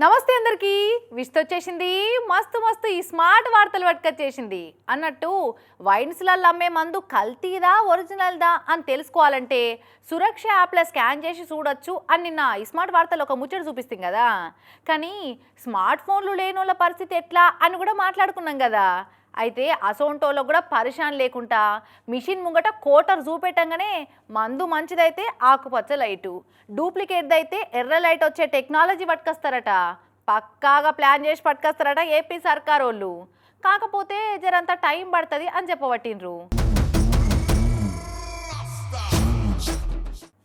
నమస్తే అందరికీ. విష్తో వచ్చేసింది మస్తు మస్తు ఈ స్మార్ట్ వార్తలు పట్టుకొచ్చేసింది. అన్నట్టు వైన్స్లలో అమ్మే మందు కల్తీదా ఒరిజినల్దా అని తెలుసుకోవాలంటే సురక్ష యాప్లో స్కాన్ చేసి చూడొచ్చు అని నిన్న ఈ స్మార్ట్ వార్తలు ఒక ముచ్చట చూపిస్తాం కదా. కానీ స్మార్ట్ ఫోన్లు లేని వాళ్ళ పరిస్థితి ఎట్లా అని కూడా మాట్లాడుకున్నాం కదా. అయితే అసోంటోలో కూడా పరిశాన్ లేకుండా మిషన్ ముంగట కోటర్ చూపెట్టంగానే మందు మంచిదైతే ఆకుపచ్చ లైటు. డూప్లికేట్ అయితే ఎర్ర లైట్ వచ్చే టెక్నాలజీ పట్టుకొస్తారట. పక్కాగా ప్లాన్ చేసి పట్టుకొస్తారట ఏపీ సర్కార్ వాళ్ళు కాకపోతే జరంత టైం పడుతుంది అని చెప్పబట్టిండ్రు.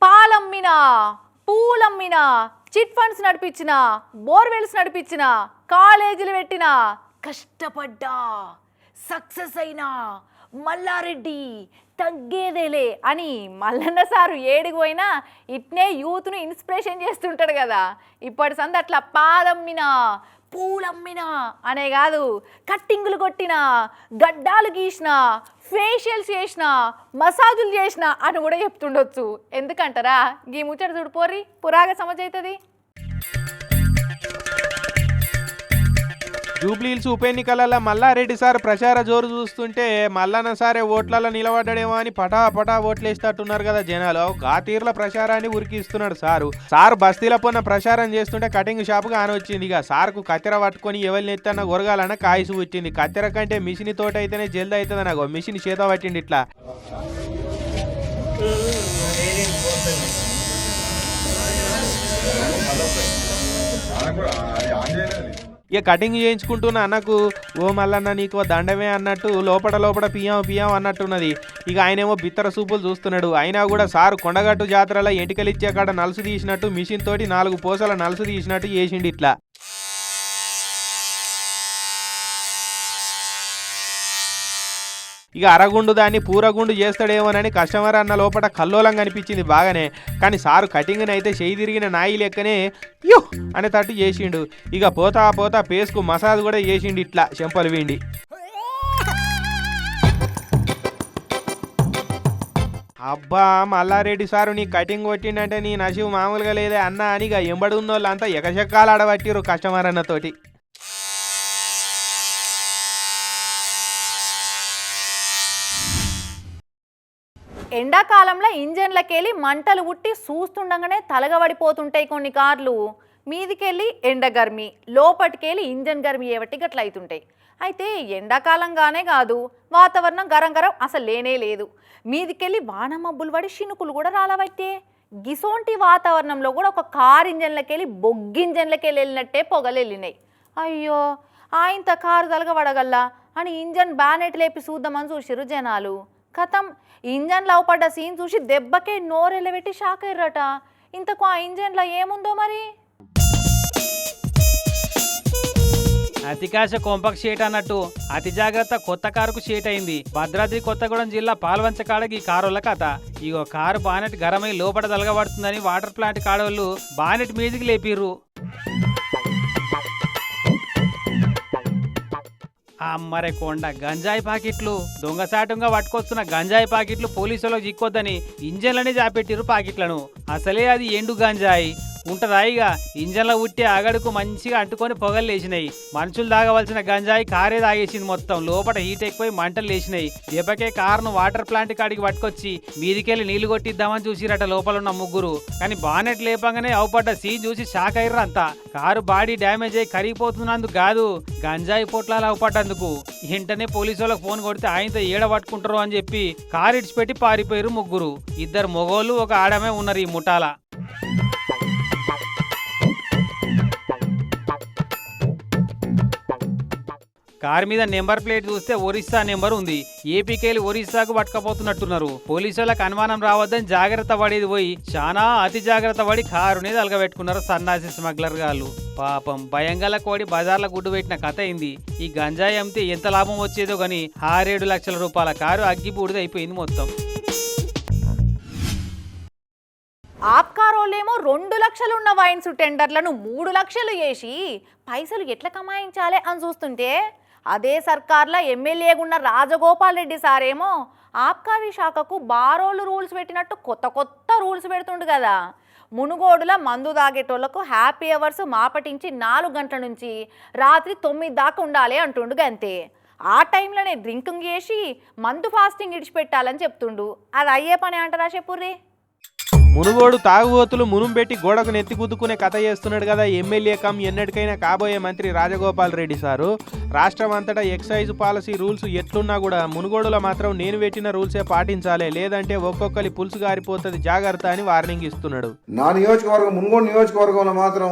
పాలమ్మిన పూలమ్మిన చిట్ ఫండ్స్ నడిపించిన బోర్వెల్స్ నడిపించిన కాలేజీలు పెట్టిన కష్టపడ్డా. సక్సెస్ అయినా మల్లారెడ్డి తగ్గేదేలే అని మల్లన్న సారు ఏడికి పోయినా ఇట్నే యూత్ను ఇన్స్పిరేషన్ చేస్తుంటాడు కదా. ఇప్పటి సంది అట్లా పాదమ్మినా పూలమ్మినా అనే కాదు కట్టింగులు కొట్టిన గడ్డాలు గీసిన ఫేషియల్స్ చేసిన మసాజులు చేసిన అని కూడా చెప్తుండొచ్చు. ఎందుకంటారా? గీ ముచ్చట చూడిపోరి పురాగ సమజ్ అవుతుంది జూబ్లీహిల్స్ ఉప ఎన్నికలలో మల్లారెడ్డి సార్ ప్రచార జోరు చూస్తుంటే మల్లన్న సారే ఓట్లలో నిలబడ్డాడేమో అని పటా పటా ఓట్లేస్తట్టున్నారు కదా జనాలు. గా ప్రచారాన్ని ఉరికిస్తున్నాడు సారు. సార్ బస్తీల పొన్న ప్రచారం చేస్తుంటే కటింగ్ షాప్ కాని వచ్చింది ఇక. సార్కు కత్తెర పట్టుకొని ఎవరిని ఎత్తన్న గొరగాలన్న కాయసు వచ్చింది కత్తెర కంటే మిషన్ తోట అయితేనే జల్ది అవుతుంది నాకు మిషన్ చేత పట్టింది ఇట్లా. ఇక కటింగ్ చేయించుకుంటున్న అన్నకు ఓ మల్లన్న నీకు దండమే అన్నట్టు లోపల లోపల పియ్యం పియ్యం అన్నట్టున్నది. ఇక ఆయనేమో బిత్తర సూపులు చూస్తున్నాడు. అయినా కూడా సారు కొండగట్టు జాతరలో ఎంటికలిచ్చే కాడ నలుసు తీసినట్టు మిషన్ తోటి నాలుగు పూసల నలుసు తీసినట్టు చేసిండు ఇట్లా. ఇక అరగుండు దాన్ని పూరగుండు చేస్తాడేమోనని కస్టమర్ అన్న లోపల కల్లోలం కనిపించింది బాగానే. కానీ సారు కటింగ్ని అయితే చేయి తిరిగిన నాయి లెక్కనే యో అనే తట్టు చేసిండు. ఇక పోతా పోతా పేస్కు మసాజ్ కూడా చేసిండు ఇట్లా చెంపలు వీండి. అబ్బా మల్లారెడ్డి సారు నీ కటింగ్ కొట్టిండంటే నీ నసివు మామూలుగా లేదే అన్న అని ఇక ఎంబడి ఉన్న వాళ్ళంతా ఎకశక్కాలు ఆడబట్టిరు కస్టమర్ అన్నతోటి. ఎండాకాలంలో ఇంజన్లకెళ్ళి మంటలు ఉట్టి చూస్తుండగానే తలగబడిపోతుంటాయి కొన్ని కార్లు. మీదికెళ్ళి ఎండ గర్మి లోపటికెళ్ళి ఇంజన్ గర్మి ఏవట్టి గట్ల అవుతుంటాయి అయితే ఎండాకాలంగానే కాదు వాతావరణం గరం గరం అసలు లేనే లేదు. మీదికెళ్ళి వాన మబ్బులు పడి చినుకులు కూడా రాలవట్టే. గిసోంటి వాతావరణంలో కూడా ఒక కార్ ఇంజన్లకెళ్ళి బొగ్గింజన్లకెళ్ళి వెళ్ళినట్టే పొగలు వెళ్ళినాయి అయ్యో ఆయంత కారు తలగబడగల్లా? అని ఇంజన్ బ్యానెట్ లేపి చూద్దామని చూసిరు జనాలు. కథం. ఇంజన్ లవపడ్డ సీన్ చూసి దెబ్బకే నోరెలబెట్టి షాక్ అయ్యారట. ఇంతకు ఆ ఇంజన్లో ఏముందో మరి? అతికాశ కొంపకు షేట్ అన్నట్టు అతి జాగ్రత్త కొత్త కారుకు షేట్ అయింది. భద్రాద్రి కొత్తగూడెం జిల్లా పాల్వంచకాడకి ఈ కారుల కథ. ఇగో కారు బానెట్ గరమై లోపల తలగబడుతుందని వాటర్ ప్లాంట్ కాడోళ్ళు బానెట్ మీదికి లేపిర్రు. అమ్మరే కొండ గంజాయి పాకెట్లు. దొంగసాటంగా పట్టుకొస్తున్న గంజాయి పాకెట్లు పోలీసులకు చిక్కొద్దని ఇంజన్లనే జాపెట్టిరు పాకెట్లను. అసలే అది ఎండు గంజాయి. ఉంటదా ఇక? ఇంజన్లో ఉట్టి అగడుకు మంచిగా అంటుకొని పొగలు లేచినాయి. మనుషులు తాగవలసిన గంజాయి కారే తాగేసింది మొత్తం. లోపల హీట్ ఎక్కువై మంటలు లేచినాయి. దెబ్బకే కారును వాటర్ ప్లాంట్ కాడికి పట్టుకొచ్చి మీదికెళ్ళి నీళ్ళు కొట్టిద్దామని చూసిరట లోపల ఉన్న ముగ్గురు. కానీ బానెట్ లేపంగానే అవపడ్డ సీన్ చూసి షాక్ అయ్యారు అంతా. కారు బాడీ డ్యామేజ్ అయి కరిగిపోతున్నందుకు కాదు గంజాయి పొట్లాలు అవపడ్డందుకు. వెంటనే పోలీసు వాళ్ళకి ఫోన్ కొడితే ఆయనతో ఏడ పట్టుకుంటారు అని చెప్పి కారు ఇడిచిపెట్టి పారిపోయారు ముగ్గురు. ఇద్దరు మొగోళ్ళు ఒక ఆడమే ఉన్నారు ఈ ముఠాల. కారు మీద నెంబర్ ప్లేట్ చూస్తే ఒరిస్సా నెంబర్ ఉంది. ఏపీకేలు ఒరిస్సాకు పట్టుకపోతున్నట్టున్నారు. పోలీసులకు అనుమానం రావద్దని జాగ్రత్త పడేది పోయి చాలా అతి జాగ్రత్త పడి కారుని తలగబెట్టుకున్నారు సన్నాసి స్మగ్లర్ గాళ్ళు. పాపం భయంగల కోడి బజార్ల గుడ్డు పెట్టిన కథ అయింది ఈ గంజాయి అమ్మితే ఎంత లాభం వచ్చేదో గాని ఆరేడు లక్షల రూపాయల కారు అగ్గి బూడిదైపోయింది మొత్తం. ఆప్కారోలేమో రెండు లక్షలు ఉన్న వైన్స్ టెండర్లను మూడు లక్షలు వేసి పైసలు ఎట్లా కమాయించాలి అని చూస్తుంటే అదే సర్కార్లో ఎమ్మెల్యేగున్న రాజగోపాల్ రెడ్డి సారేమో ఆబ్కారీ శాఖకు బారోలు రూల్స్ పెట్టినట్టు కొత్త కొత్త రూల్స్ పెడుతుండు కదా. మునుగోడుల మందు తాగేటోళ్ళకు హ్యాపీ అవర్స్ మాపటించి నాలుగు గంటల నుంచి రాత్రి తొమ్మిది దాకా ఉండాలి అంటుండు అంతే ఆ టైంలోనే డ్రింకింగ్ చేసి మందు ఫాస్టింగ్ ఇడిచిపెట్టాలని చెప్తుండు. అది అయ్యే పని అంటారా చెప్పుర్రి? మునుగోడు తాగుబోతులు మునుంబెట్టి గోడకు నెత్తి గుద్దుకునే కథ చేస్తున్నాడు కదా ఎమ్మెల్యే కమ్ ఎన్నటికైనా కాబోయే మంత్రి రాజగోపాల్ రెడ్డి సారు. రాష్ట్రం అంతటా ఎక్సైజ్ పాలసీ రూల్స్ ఎట్లున్నా కూడా మునుగోడులో మాత్రం నేను పెట్టిన రూల్సే పాటించాలి లేదంటే ఒక్కొక్కరి పులుసు గారిపోతుంది జాగ్రత్త అని వార్నింగ్ ఇస్తున్నాడు. నా నియోజకవర్గం మునుగోడు నియోజకవర్గంలో మాత్రం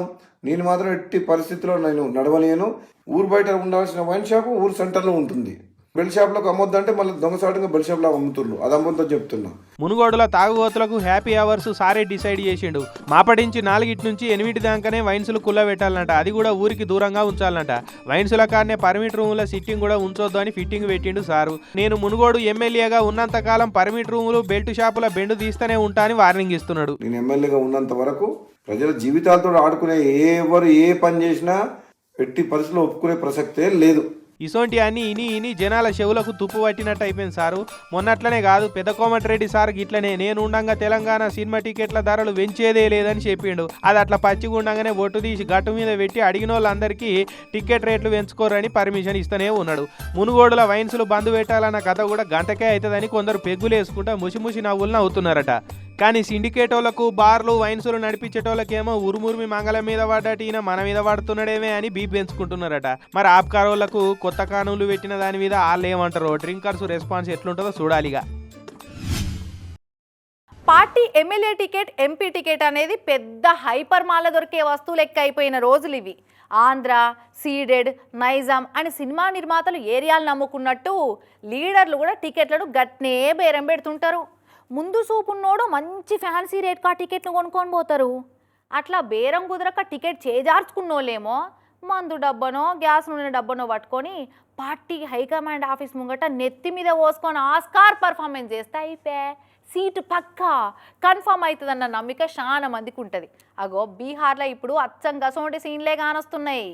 నేను మాత్రం ఎట్టి పరిస్థితిలో నేను నడవలేను. ఊరు బయట ఉండాల్సిన వైన్ షాప్ ఊరు సెంటర్లో ఉంటుంది. బెల్ షాప్లకు అమ్మొద్దంటే మళ్ళీ దొంగసాటుగా బెల్ షాప్లో అమ్ముతున్నారు అది అమ్మొద్దని చెప్తున్నా. మునుగోడులో తాగుబోతులకు హ్యాపీ అవర్స్ సారే డిసైడ్ చేసిండు. మాపడించి నాలుగిటి నుంచి ఎనిమిది దాకానే వైన్సులు కుల్ల పెట్టాలంట అది కూడా ఊరికి దూరంగా ఉంచాలంట. వైన్సుల కాడనే పర్మిట్ రూముల సిట్టింగ్ కూడా ఉంచొద్దు అని ఫిట్టింగ్ పెట్టిండు సారు. నేను మునుగోడు ఎమ్మెల్యేగా ఉన్నంత కాలం పర్మిట్ రూములు బెల్ట్ షాపుల బెండు తీస్తూనే ఉంటా అని వార్నింగ్ ఇస్తున్నాడు. నేను ఎమ్మెల్యేగా ఉన్నంత వరకు ప్రజల జీవితాలతో ఆడుకునే ఎవరు ఏ పని చేసినా ఎట్టి పరిస్థితుల్లో ఒప్పుకునే ప్రసక్తే లేదు. ఇసోంటి అన్ని ఇని ఇని జనాల చెవులకు తుప్పు పట్టినట్టు అయిపోయింది సారు. మొన్నట్లనే కాదు పెద్ద కోమటిరెడ్డి సార్ గిట్లనే నేను ఉండంగా తెలంగాణ సినిమా టికెట్ల ధరలు పెంచేదే లేదని చెప్పిండు. అది అట్లా పచ్చిగుండంగానే ఒట్టు తీసి గట్టు మీద పెట్టి అడిగిన వాళ్ళందరికీ టికెట్ రేట్లు పెంచుకోరని పర్మిషన్ ఇస్తూనే ఉన్నాడు. మునుగోడుల వైన్సులు బంద్ పెట్టాలన్న కథ కూడా గంటకే అవుతుందని కొందరు పెగ్గులు వేసుకుంటా ముసిముసి నవ్వులు నవ్వుతున్నారట. కానీ సిండికేటోళ్ళకు బార్లు వైన్సులు నడిపించేటోళ్ళకేమో ఉరుమురిమి మంగళం మీద పడ్డట ఈయన మన మీద పడుతున్నాడేమే అని బీప్ పెంచుకుంటున్నారట. మరి ఆబ్కారోళ్ళకు కొత్త కానూలు పెట్టిన దాని మీద వాళ్ళు ఏమంటారో డ్రింకర్స్ రెస్పాన్స్ ఎట్లుంటుందో చూడాలిగా party MLA ticket MP ticket అనేది పెద్ద హైపర్ మాల దొరికే వస్తువు లెక్క అయిపోయిన రోజులు ఇవి. ఆంధ్ర సీడెడ్ నైజాం అని సినిమా నిర్మాతలు ఏరియాలు నమ్ముకున్నట్టు లీడర్లు కూడా టికెట్లను గట్నే బేరం పెడుతుంటారు. ముందు చూపున్నోడు మంచి ఫ్యాన్సీ రేట్ కా టికెట్లు కొనుక్కొని పోతారు. అట్లా బేరం కుదరక టికెట్ చేజార్చుకున్నోళ్ళేమో మందు డబ్బనో గ్యాస్ నూనె డబ్బనో పట్టుకొని పార్టీ హైకమాండ్ ఆఫీస్ ముంగట నెత్తి మీద పోసుకొని ఆస్కార్ పర్ఫార్మెన్స్ చేస్తే అయిపోయా సీటు పక్కా. కన్ఫర్మ్ అవుతుందన్న నమ్మిక చాలా మందికి ఉంటుంది అగో బీహార్లో ఇప్పుడు అచ్చంగా సోటి సీన్లే కానొస్తున్నాయి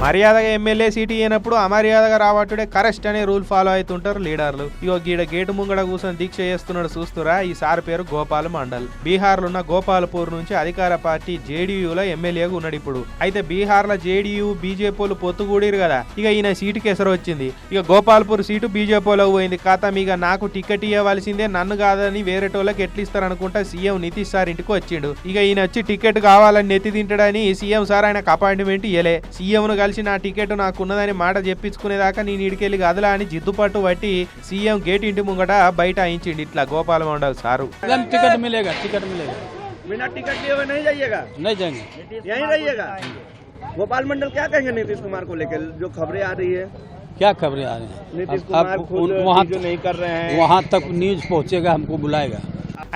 మర్యాదగా ఎమ్మెల్యే సీటు ఇయ్యనప్పుడు అమర్యాదగా రావట్టుడే కరెస్ట్ అనే రూల్ ఫాలో అవుతుంటారు లీడర్లు. ఇగో గీడ గేటు ముంగడ కూర్చొని దీక్ష చేస్తున్నాడు చూస్తురా ఈ సార్ పేరు గోపాల్ మండల్. బీహార్లో ఉన్న గోపాల్పూర్ నుంచి అధికార పార్టీ జేడీయూలో ఎమ్మెల్యేగా ఉన్నాడు ఇప్పుడు. అయితే బీహార్లో జేడీయూ బీజేపీలు పొత్తుగూడిరు కదా ఇక ఈయన సీటుకి ఎసరు వచ్చింది. ఇక గోపాల్పూర్ సీటు బీజేపీలో పోయింది. కాతా ఇక నాకు టికెట్ ఇవ్వవలసిందే నన్ను కాదని వేరేటోళ్ళకి ఎట్లు ఇస్తారనుకుంటా సీఎం నితీష్ సార్ ఇంటికి వచ్చిండు. ఇక ఈయన వచ్చి టికెట్ కావాలని నెత్తి తింటాడని సీఎం సార్ ఆయనకు అపాయింట్మెంట్ ఇయ్యలే. సీఎంను కలిసి నా టికెట్ నాకు ఉన్నదని మాట చెప్పించుకునేదాకా నేను ఇడికెళ్ళి గదలా అని జిద్దుపట్టు పట్టి సీఎం గేట్ ఇంటి ముంగట బయట అయించిండు ఇట్లా గోపాల మండల్ సారు एकदम टिकट मिलेगा टिकट मिलेगा बिना टिकट लिए हुए नहीं जाइएगा नहीं जाएंगे यहीं रहिएगा गोपाल मंडल क्या कहेंगे नीतीश कुमार को लेकर जो खबरें आ रही है क्या खबरें आ रही हैं नीतीश अब- कुमार अब खुद उन- वहाँ जो नहीं कर रहे हैं वहाँ तक न्यूज पहुँचेगा हमको बुलाएगा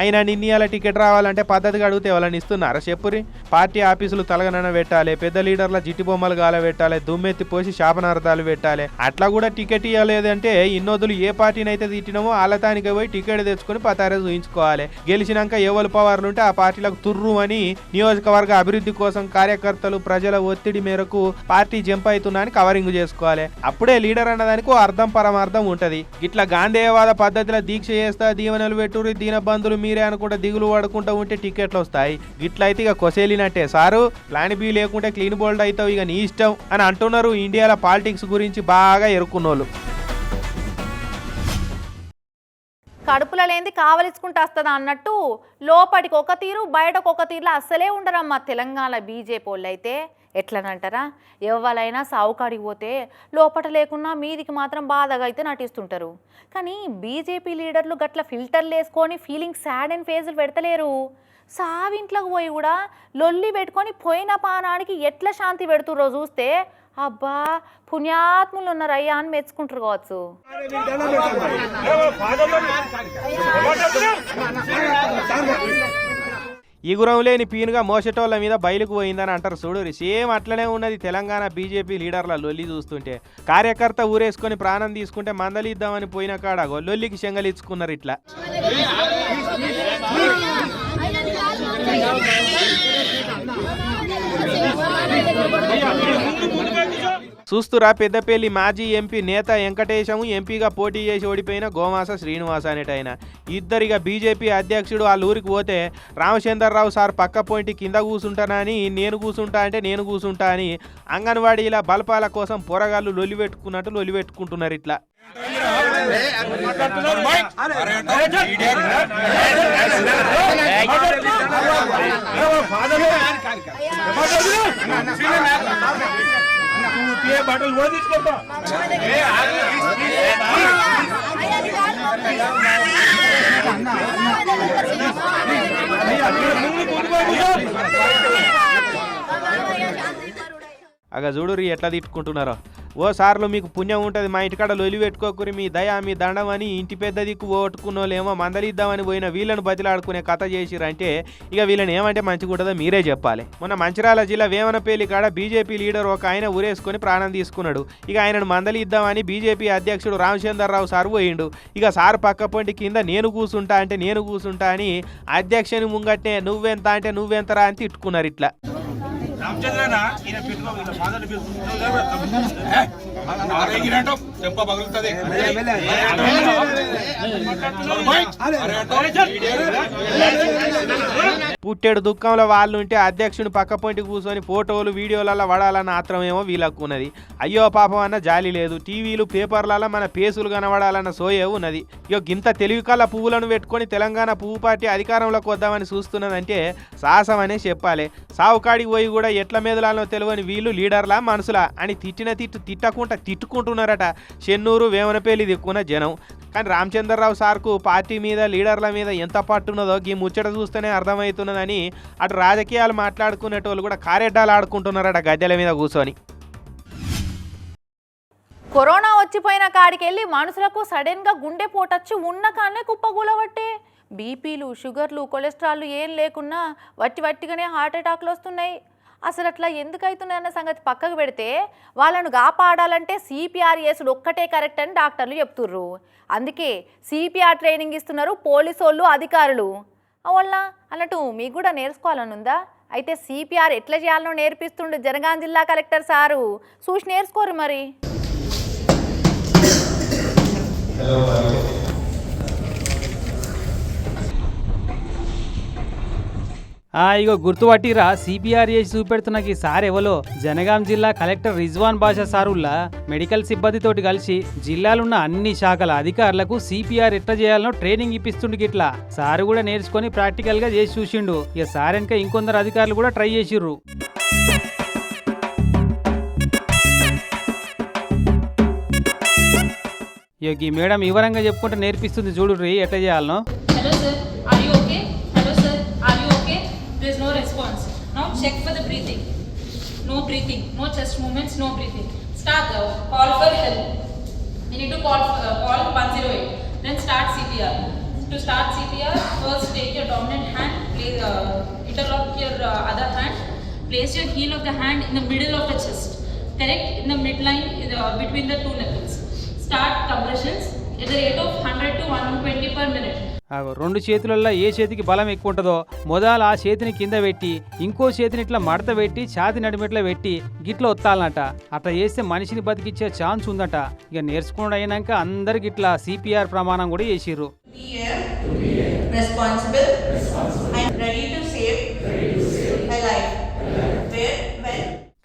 అయినా నిన్నయాల టికెట్ రావాలంటే పద్ధతిగా అడిగితే వాళ్ళని ఇస్తున్నారా? చెప్పురి. పార్టీ ఆఫీసులు తలగనన పెట్టాలి పెద్ద లీడర్ల జిట్టి బొమ్మలు గాల పెట్టాలి దుమ్మెత్తి పోసి శాపనార్థాలు పెట్టాలి. అట్లా కూడా టికెట్ ఇవ్వలేదంటే ఇన్నోదులు ఏ పార్టీని అయితే తిట్టినామో ఆలతానికి పోయి టికెట్ తెచ్చుకొని పతారే చూయించుకోవాలి. గెలిచినాక ఎవరు పవర్లు ఉంటే ఆ పార్టీలకు తుర్రు అని నియోజకవర్గ అభివృద్ధి కోసం కార్యకర్తలు ప్రజల ఒత్తిడి మేరకు పార్టీ జంప్ అవుతున్నా అని కవరింగ్ చేసుకోవాలి. అప్పుడే లీడర్ అన్నదానికి అర్థం పరమార్థం ఉంటది. ఇట్లా గాంధేయవాద పద్ధతిలో దీక్ష చేస్తా దీవెనలు పెట్టుర్రి దీనబంధులు మీ మీరే అనుకుంటే దిగులు పడుకుంటూ ఉంటే టికెట్లు వస్తాయి. గిట్ల అయితే ఇక కొసేలినట్టే. సారు ప్లాన్ బి లేకుంటే క్లీన్ బోల్డ్ అవుతావు ఇక నీ ఇష్టం అని అంటున్నారు ఇండియాలో పాలిటిక్స్ గురించి బాగా ఎరుక్కున్నోళ్ళు. కడుపులో లేనిది కావలించుకుంటూ వస్తుందా అన్నట్టు లోపటికి ఒక తీరు బయటకు ఒక తీరులో అస్సలే ఉండరమ్మా తెలంగాణ బీజేపీ వాళ్ళు అయితే ఎట్లనంటారా? ఎవరైనా సావుకాడికి పోతే లోపట లేకున్నా మీదికి మాత్రం బాధగా అయితే నటిస్తుంటారు. కానీ బీజేపీ లీడర్లు గట్ల ఫిల్టర్లు వేసుకొని ఫీలింగ్ సాడ్ అండ్ ఫేజులు పెడతలేరు. సావింట్లోకి పోయి కూడా లొల్లి పెట్టుకొని పోయిన పానానికి ఎట్లా శాంతి పెడుతుర్రో చూస్తే అబ్బా పుణ్యాత్ములు ఉన్నారయ్యా అని మెచ్చుకుంటారు కావచ్చు. ఇగురం లేని పీనుగా మోసటోళ్ళ మీద బయలుకు పోయిందని అంటారు చూడు సేమ్ అట్లనే ఉన్నది తెలంగాణ బీజేపీ లీడర్ల లొల్లి చూస్తుంటే కార్యకర్త ఊరేసుకొని ప్రాణం తీసుకుంటే మందలిద్దామని పోయిన కాడ లొల్లికి శంగలిచ్చుకున్నారు ఇట్లా చూస్తురా పెద్దపల్లి మాజీ ఎంపీ నేత వెంకటేశము ఎంపీగా పోటీ చేసి ఓడిపోయిన గోమాస శ్రీనివాస్ అనేటైన ఇద్దరిగా బీజేపీ అధ్యక్షుడు వాళ్ళ ఊరికి పోతే రామచంద్రరావు సార్ పక్క పోయింటి కింద కూసుంటానని నేను కూసుంటా అంటే నేను కూసుంటా అని అంగన్వాడీల బలపాల కోసం పొరగాళ్ళు లొలి పెట్టుకున్నట్టు లొలి పెట్టుకుంటున్నారు ఇట్లా అగ చూడురి ఎట్లా తిట్టుకుంటున్నారో. ఓ సార్లు మీకు పుణ్యం ఉంటుంది మా ఇంటికాడ లొలి పెట్టుకోకురి మీ దయ మీ దండం అని ఇంటి పెద్ద దిక్కు ఓటుకున్నోళ్ళేమో మందలిద్దామని పోయిన వీళ్ళను బతిలాడుకునే కథ చేసిరంటే ఇక వీళ్ళని ఏమంటే మంచిగా ఉంటుందో మీరే చెప్పాలి. మొన్న మంచిర్యాల జిల్లా వేమనపల్లి కాడ బీజేపీ లీడర్ ఒక ఆయన ఊరేసుకొని ప్రాణం తీసుకున్నాడు. ఇక ఆయనను మందలిద్దామని బీజేపీ అధ్యక్షుడు రామచంద్రరావు సార్ పోయిండు. ఇక సార్ పక్క పొంటి కింద నేను కూసుంటా అంటే నేను కూసుంటా అని అధ్యక్షుని ముంగట్నే నువ్వెంత అంటే నువ్వెంతరా అని తిట్టుకున్నారు ఇట్లా. రామచంద్రనా ఈయన పెట్టుకో ఫాదర్ పెట్టుకుంటున్నావు పుట్టేడు దుఃఖంలో వాళ్ళు ఉంటే అధ్యక్షుని పక్క పొంటి కూర్చొని ఫోటోలు వీడియోలలో వడాలన్న ఆత్రమేమో వీళ్ళకు ఉన్నది. అయ్యో పాపం అన్న జాలి లేదు. టీవీలు పేపర్లలో మన పేసులు కనబడాలన్న సోయే ఉన్నది. ఇక గింత తెలివి కళ్ళ పువ్వులను పెట్టుకొని తెలంగాణ పువ్వు పార్టీ అధికారంలోకి వద్దామని చూస్తున్నదంటే సాహసం అనే చెప్పాలి. సావుకాడికి పోయి కూడా ఎట్ల మీదలానో తెలియని వీళ్ళు లీడర్లా మనసులా అని తిట్టిన తిట్టు తిట్టకుండా తిట్టుకుంటున్నారట. చెన్నూరు వేమనపల్లి దిక్కున్న జనం. కానీ రామచంద్రరావు సార్కు పార్టీ మీద లీడర్ల మీద ఎంత పట్టున్నదో ఈ ముచ్చట చూస్తేనే అర్థమవుతున్నదని అటు రాజకీయాలు మాట్లాడుకునేటోళ్ళు కూడా కారెడ్డాలు ఆడుకుంటున్నారట గద్దెల మీద కూర్చొని. కరోనా వచ్చిపోయిన కాడికి వెళ్ళి మనుషులకు సడన్గా గుండె వచ్చి ఉన్న కానే కుప్పగూలబట్టే బీపీలు షుగర్లు కొలెస్ట్రాల్ ఏం లేకున్నా వట్టి వట్టిగానే హార్ట్ అటాక్లు వస్తున్నాయి. అసలు అట్లా ఎందుకు అవుతున్నాయన్న సంగతి పక్కకు పెడితే వాళ్ళను కాపాడాలంటే సిపిఆర్ చేసుడు ఒక్కటే కరెక్ట్ అని డాక్టర్లు చెప్తుర్రు. అందుకే సిపిఆర్ ట్రైనింగ్ ఇస్తున్నారు పోలీసు వాళ్ళు అధికారులు. అవల్ల అన్నట్టు మీకు కూడా నేర్చుకోవాలని ఉందా? అయితే సిపిఆర్ ఎట్లా చేయాలనో నేర్పిస్తుండు జనగాం జిల్లా కలెక్టర్ సారు. చూసి నేర్చుకోరు మరి. ఆ ఇగో గుర్తుపట్టిరా సిబిఆర్ఏ చూపెడుతున్న ఈ సార్ ఎవలో? జనగాం జిల్లా కలెక్టర్ రిజ్వాన్ బాషా సారుల్లా మెడికల్ సిబ్బందితోటి కలిసి జిల్లాలున్న అన్ని శాఖల అధికారులకు సిపిఆర్ ఎట్లా చేయాలనో ట్రైనింగ్ ఇప్పిస్తుండు గిట్లా. సారు కూడా నేర్చుకొని ప్రాక్టికల్గా చేసి చూసిండు. ఇక సార్ వెనక ఇంకొందరు అధికారులు కూడా ట్రై చేసిర్రు. ఇక ఈ మేడం వివరంగా చెప్పుకుంటే నేర్పిస్తుంది చూడుర్రి ఎట్లా చేయాలనో. No breathing, no chest movements, no breathing. Start the call for help. You need to call uh, call 108. Then start CPR. To start CPR, first take your dominant hand, place, uh, interlock your uh, other hand, place your heel of the hand in the middle of the chest, correct in the midline uh, between the two nipples. Start compressions at the rate of 100 to 120 per minute. రెండు చేతులలో ఏ చేతికి బలం ఎక్కువ ఉంటుందో మొదలు ఆ చేతిని కింద పెట్టి ఇంకో చేతిని ఇట్లా మడత పెట్టి ఛాతి నడిమిట్లా పెట్టి గిట్ల ఒత్తాలనట. అట్లా చేస్తే మనిషిని బతికిచ్చే ఛాన్స్ ఉందట. ఇక నేర్చుకుని అయినాక అందరికి ఇట్లా సిపిఆర్ ప్రమాణం కూడా చేసిర్రు.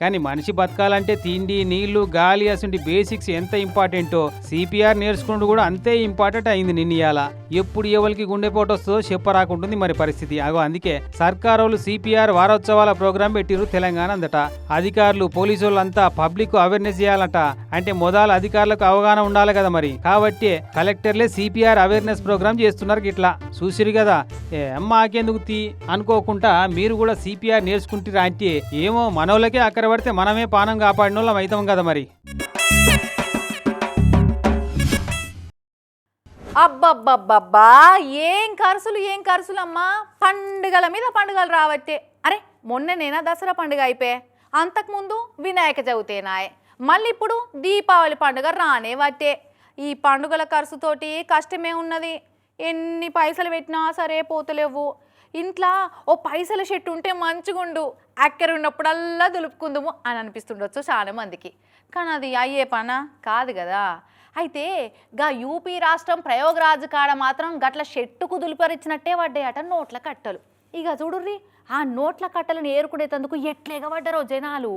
కానీ మనిషి బతకాలంటే తిండి నీళ్ళు గాలి అసలు బేసిక్స్ ఎంత ఇంపార్టెంటో సిపిఆర్ నేర్చుకుంటూ కూడా అంతే ఇంపార్టెంట్ అయింది నిన్న ఎప్పుడు ఎవరికి గుండెపోటు వస్తుందో చెప్పరాకుంటుంది మరి పరిస్థితి. అగో అందుకే సర్కారోళ్ళు సిపిఆర్ వారోత్సవాల ప్రోగ్రాం పెట్టిరు తెలంగాణ అందట అధికారులు పోలీసు అంతా పబ్లిక్ అవేర్నెస్ చేయాలట. అంటే మొదలు అధికారులకు అవగాహన ఉండాలి కదా మరి. కాబట్టి కలెక్టర్లే సిపిఆర్ అవేర్నెస్ ప్రోగ్రామ్ చేస్తున్నారు ఇట్లా చూసిరు కదా. ఏ ఆకేందుకు తీ? అనుకోకుండా మీరు కూడా సిపిఆర్ నేర్చుకుంటారా అంటే ఏమో మనోళ్ళకే అక్కడ పడితే మనమే పానం కాపాడిన వాళ్ళం అవుతాం కదా మరి. అబ్బబ్బబ్బబ్బా ఏం ఖర్చులు ఏం ఖర్చులు అమ్మా పండుగల మీద పండుగలు రావట్టే. అరే మొన్ననేనా దసరా పండుగ అయిపోయే అంతకుముందు వినాయక చవితేనాయ్ మళ్ళీ ఇప్పుడు దీపావళి పండుగ రానే వట్టే. ఈ పండుగల ఖర్చుతోటి కష్టమే ఉన్నది. ఎన్ని పైసలు పెట్టినా సరే పోతలేవు. ఇంట్లో ఓ పైసల చెట్టు ఉంటే మంచిగుండు. అక్కర ఉన్నప్పుడల్లా దులుపుకుందుము అని అనిపిస్తుండొచ్చు చాలా మందికి కానీ అది అయ్యే పనా? కాదు కదా. అయితే గా యూపీ రాష్ట్రం ప్రయోగరాజు కాడ మాత్రం గట్ల షెట్టుకు దులిపరిచినట్టే పడ్డాయట నోట్ల కట్టలు. ఇక చూడుర్రి ఆ నోట్ల కట్టలను ఏరుకునేటందుకు ఎట్లేగా పడ్డారో జనాలు?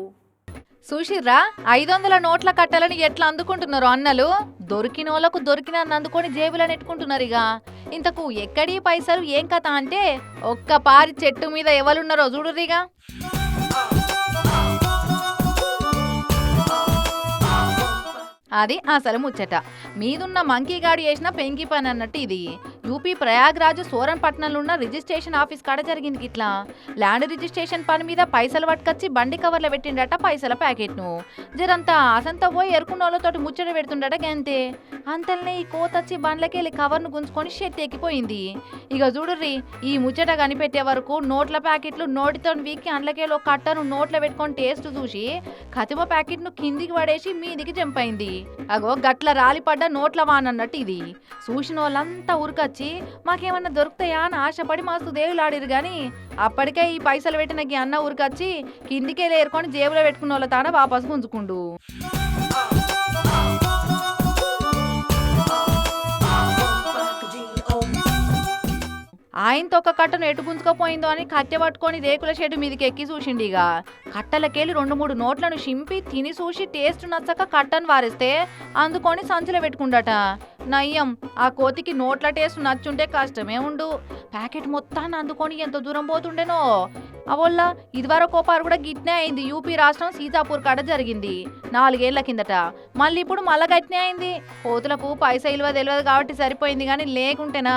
చూసిర్రా ఐదు వందల నోట్ల కట్టలను ఎట్లా అందుకుంటున్నారు అన్నలు? దొరికినోళ్ళకు దొరికిన అందుకొని జేబులో నెట్టుకుంటున్నారు ఇక ఇంతకు ఎక్కడి పైసలు ఏం కథ అంటే ఒక్క పారి చెట్టు మీద ఎవరున్నారో చూడుర్రిగా అది అసలు ముచ్చట. మీదున్న మంకీగాడు చేసిన పెంకి పని అన్నట్టు ఇది. యూపీ ప్రయాగ్రాజ్ సోరన్పట్నంలో ఉన్న రిజిస్ట్రేషన్ ఆఫీస్ కాడ జరిగింది ఇట్లా. ల్యాండ్ రిజిస్ట్రేషన్ పని మీద పైసలు పట్టుకొచ్చి బండి కవర్లో పెట్టిండట పైసల ప్యాకెట్ను. జరంతా అసంతా పోయి ఎరుకున్న వాళ్ళతో ముచ్చట పెడుతుండట గంతే. అంతల్నే ఈ కోతచ్చి బండ్లకెళ్ళి కవర్ను గుంజుకొని షెట్ ఎక్కిపోయింది. ఇక చూడుర్రి ఈ ముచ్చట కనిపెట్టే వరకు నోట్ల ప్యాకెట్లు నోటితో అందులోకెళ్ళి అండ్లకేలో కట్టను నోట్లో పెట్టుకొని టేస్ట్ చూసి కతిమ ప్యాకెట్ను కిందికి పడేసి మీదికి జంపైంది. అగో గట్ల రాలిపడ్డ నోట్ల వానన్నట్టు ఇది. చూసిన వాళ్ళంతా ఉరికొచ్చి మాకేమన్నా దొరుకుతాయా అని ఆశపడి మస్తు దేవులాడిరు గాని అప్పటికే ఈ పైసలు పెట్టిన గీ అన్న ఊరికొచ్చి కిందికే ఏరుకొని జేబులో పెట్టుకున్న వాళ్ళ తాన వాపసు గుంజుకుండు ఆయనతో ఒక కట్టను ఎటు గుంజుకపోయిందో అని కట్టె పట్టుకొని రేకుల షెడ్ మీదకి ఎక్కి చూసిండు ఇక కట్టలకెళ్ళి రెండు మూడు నోట్లను షింపి తిని చూసి టేస్ట్ నచ్చక కట్టను వారిస్తే అందుకొని సంచిలో పెట్టుకుండట. నయ్యం ఆ కోతికి నోట్ల టేస్ట్ నచ్చుంటే కష్టమే ఉండు. ప్యాకెట్ మొత్తాన్ని అందుకొని ఎంత దూరం పోతుండేనో. అవల్ల ఇదివరకు పారు కూడా గిట్నే అయింది. యూపీ రాష్ట్రం సీతాపూర్ కాడ జరిగింది. నాలుగేళ్ళ కిందట. మళ్ళీ ఇప్పుడు మళ్ళా గట్నే అయింది. కోతులకు పైసా ఇల్వ తెలియదు కాబట్టి సరిపోయింది కానీ లేకుంటేనా?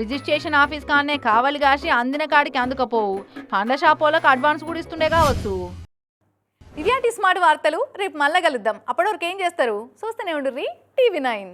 రిజిస్ట్రేషన్ ఆఫీస్ కానే కావాలి కాసి అందిన కాడికి అందుకపోవు. పండ్ల షాప్ వాళ్ళకి అడ్వాన్స్ కూడా ఇస్తుండే కావచ్చు. ఇవి స్మార్ట్ వార్తలు. రేపు మళ్ళా కలుద్దాం. అప్పటివరకు ఏం చేస్తారు? చూస్తూనే ఉండుర్రి టీవీ నైన్.